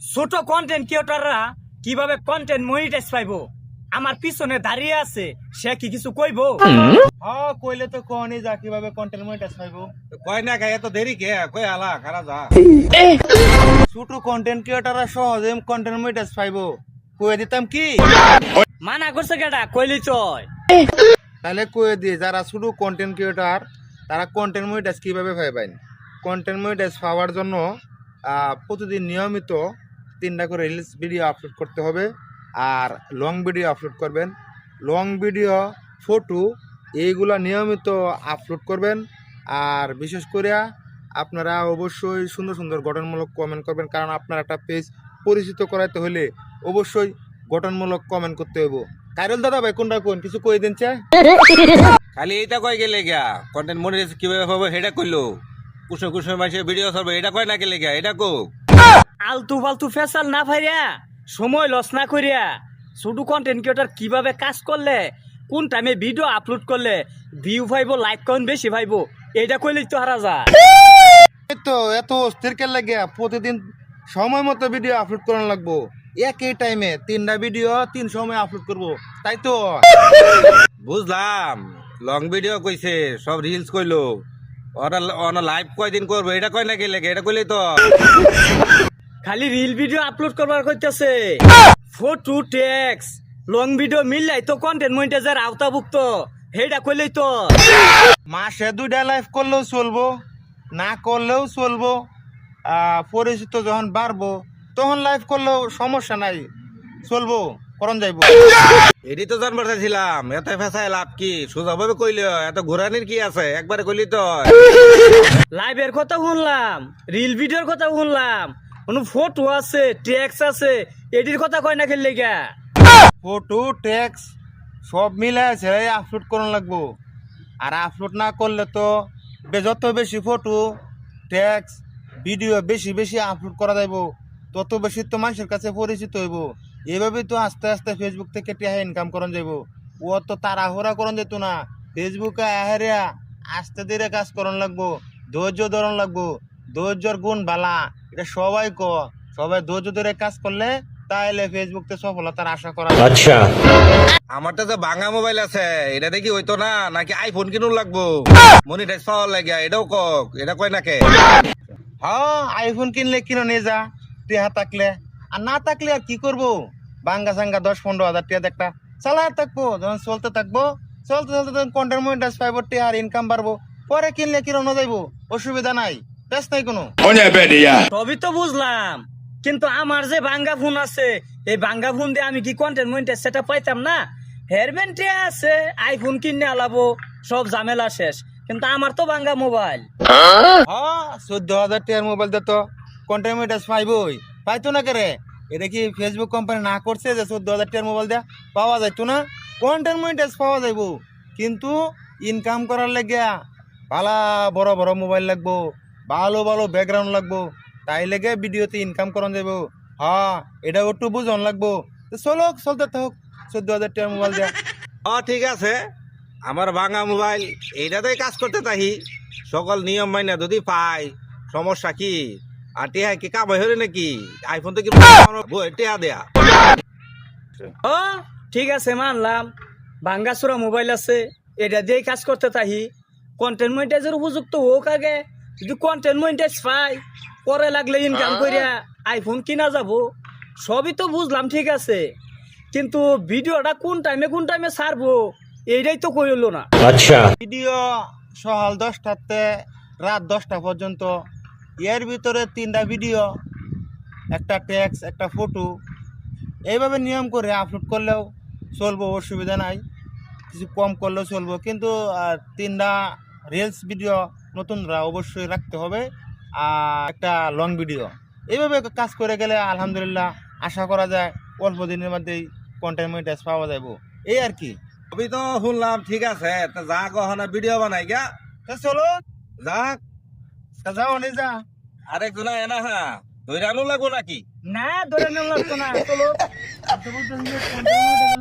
ছোট কন্টেন্ট ক্রিয়েটররা কীভাবে content monetize পাইবো? আমার পিছনে দাঁড়িয়ে আছে সে কি কিছু কইবো? হ্যাঁ কইলে তো কোনি যা কীভাবে কন্টেন্ট মনিটাইজ পাইবো? কয় না খাই এত দেরি কে? কই আলা খারা যা। ছোট কন্টেন্ট ক্রিয়েটররা সহজে কন্টেন্ট মনিটাইজ পাইবো। কয়ে দিতাম কি? মানা করছে কেটা কইলি চয়। তাহলে কয়ে দিয়ে যারা ছোট কন্টেন্ট ক্রিয়েটর তারা কন্টেন্ট মনিটাইজ কীভাবে পাইবেন? কন্টেন্ট মনিটাইজ পাওয়ার জন্য আহ, প্রতিদিন নিয়মিত তিনটা করে রিলস ভিডিও আপলোড করতে হবে আর লং ভিডিও আপলোড করবেন। লং ভিডিও ফটো এইগুলা নিয়মিত আপলোড করবেন। আর বিশেষ করে আপনারা অবশ্যই সুন্দর সুন্দর গঠনমূলক কমেন্ট করবেন, কারণ আপনার একটা পেজ পরিচিত করাইতে হলে অবশ্যই গঠনমূলক কমেন্ট করতে হইব। কাইরল দাদা ভাই, কোনটা কোন? কিছু কই দিন খালি এইটা কয় গেলে গিয়া? কন্টেন্ট মনিটাইজ কীভাবে পাবো সেটা কইলো? কুসুম কুসুম ভিডিও করবে এটা কয় না গেলে গিয়া? এটা কো আলতু ফালতু ফেসাল না ফাইরা সময় লস না করিয়া ছোট কন্টেন্ট ক্রিয়েটর কীভাবে কাজ করলে কোন টাইমে ভিডিও আপলোড করলে ভিউ পাইবো লাইক কন বেশি পাইবো এইটা কইলেই তো হারা যায়। এই তো এত অস্থির কে লাগে? প্রতিদিন সময় মতো ভিডিও আপলোড করানো লাগবো। একই টাইমে তিনটা ভিডিও তিন সময় আপলোড করব। তাই তো? বুঝলাম। লং ভিডিও কইছে সব রিলস কইলো। ওরা ওরা লাইভ কয়দিন করব? এটা কয় না গেলে এটা কইলেই তো খালি রিল ভিডিও আপলোড করবার কইতেছে। ফটো টেক্স লং ভিডিও মিললাই তো কন্টেন্ট মনিটাইজার আওতাভুক্ত। হেডা কইলেই তো। মাসে দুইটা লাইভ করলেও চলবো না করলেও চলবো আহ, পরিচিত যখন বাড়বো তখন লাইভ করলেও সমস্যা নাই চলবো করন যাইবো। এটি তো জানবার চাইছিলাম এত ফেসায় লাভ কি? সোজা ভাবে কইলে এত ঘোরানির কি আছে? একবারে কইলি তো লাইভের কথা শুনলাম রিল ভিডিওর কথা শুনলাম। কোনো ফটো আছে ট্যাক্স আছে এটির কথা কয় না খেললে গা ফটো টেক্স সব মিলে আছে আপলোড করন লাগবো। আর আপলোড না করলে তো যত বেশি ফটো ট্যাক্স ভিডিও বেশি বেশি আপলোড করা যাইব, তত বেশি তো মানুষের কাছে পরিচিত হইব। এইভাবে তো আস্তে আস্তে ফেসবুক থেকে টিহা ইনকাম করন যাইব। ও তো তাড়াহুড়া করন যেত না। ফেসবুকে আহারিয়া আস্তে ধীরে কাজ করন লাগবো, ধৈর্য ধরন লাগবো, ধৈর্যর গুণ বালা। এটা সবাই ক সবাই ধৈর্য ধরে কাজ করলে তাহলে ফেসবুকতে সফলতার আশা করা যায়। আমার তো ভাঙা মোবাইল আছে এটা দেখি হইতো না নাকি আইফোন কিনুন লাগবো? মনিটাইজ পাওয়ার লাগে এটাও কক এটা কয় নাকে? হ্যাঁ আইফোন কিনলে কিনো নিয়ে যা টিহা থাকলে। আর না থাকলে আর কি করব? বাঙ্গা সাঙ্গা দশ পনেরো হাজার টিয়া একটা চালায় থাকব যখন চলতে থাকব চলতে চলতে তখন কন্টেন্ট মনিটাইজ পাইবো টিহার ইনকাম বাড়বো পরে কিনলে কিনো যাইবো অসুবিধা নাই। বেশ নাই কোনো। সবই তো বুঝলাম। কিন্তু আমার যে বাঙ্গা ফোন আছে এই বাঙ্গা ফোন দিয়ে আমি কি কন্টেন্ট মনিটাইজ সেটা পাইতাম না? হেয়ারব্যান্ড আছে আইফোন কিনে আলাবো সব ঝামেলা শেষ। কিন্তু আমার তো বাঙ্গা মোবাইল হ্যাঁ? চোদ্দ হাজার টিয়ার মোবাইল দিত কন্টেন্ট মনিটাইজ পাইবই। পাইতো না কেরে এটা কি ফেসবুক কোম্পানি না করছে যে চোদ্দ হাজার টিয়ার মোবাইল দেয়া। পাওয়া যাইতো না। কন্টেন্ট মনিটাইজ পাওয়া যাইবো। কিন্তু ইনকাম করার লাগিয়া ভালা বড় বড় মোবাইল লাগবো। ভালো ভালো ব্যাকগ্রাউন্ড লাগবো। তাই লেগে ভিডিওতে ইনকাম করান যাব হ্যাঁ এটা একটু বুঝন লাগবো। তো চলো চলতে থাক চোদ্দ হাজার টিয়ার মোবাইল দেয়া। ও ঠিক আছে। আমার ভাঙা মোবাইল এইটাতেই কাজ করতে তাহি সকল নিয়ম মাইনা যদি পাই সমস্যা কি? আর টিহা কি কামাই হরে নাকি? আইফোন তো কি টিহা দেয়া। ও ঠিক আছে মানলাম। ভাঙ্গাসুরা মোবাইল আছে এটা দিয়ে কাজ করতে তাহি কন্টেন্ট মনিটাইজের উপযুক্ত হোক আগে। যদি কন্টেন্ট মনিটাইজ পাই পরে লাগলে ইনকাম করিয়া আইফোন কিনা যাব সবই তো বুঝলাম ঠিক আছে। কিন্তু ভিডিওটা কোন টাইমে কোন টাইমে ছাড়বো এইটাই তো কইল না। আচ্ছা। ভিডিও সকাল দশটাতে রাত দশটা পর্যন্ত। এর ভিতরে তিনটা ভিডিও একটা টেক্স একটা ফটো এইভাবে নিয়ম করে আপলোড করলেও চলবো অসুবিধা নাই। কিছু কম করলেও চলবো। কিন্তু তিনটা রিলস ভিডিও নতুনরা অবশ্যই রাখতে হবে। আর একটা লং ভিডিও এইভাবে কাজ করে গেলে আলহামদুলিল্লাহ আশা করা যায় অল্প দিনের মধ্যেই কন্টেন্ট মনিটাইজ পাওয়া যাব এই আর কি। আমি তো শুনলাম ঠিক আছে যা গহনা ভিডিও বানাই গা। চলো। যাক যাও অনেক যা। আরেকজন এনা হা ধৈর্য আনো লাগবো নাকি? না ধরে নেওয়া লাগতো না চলো।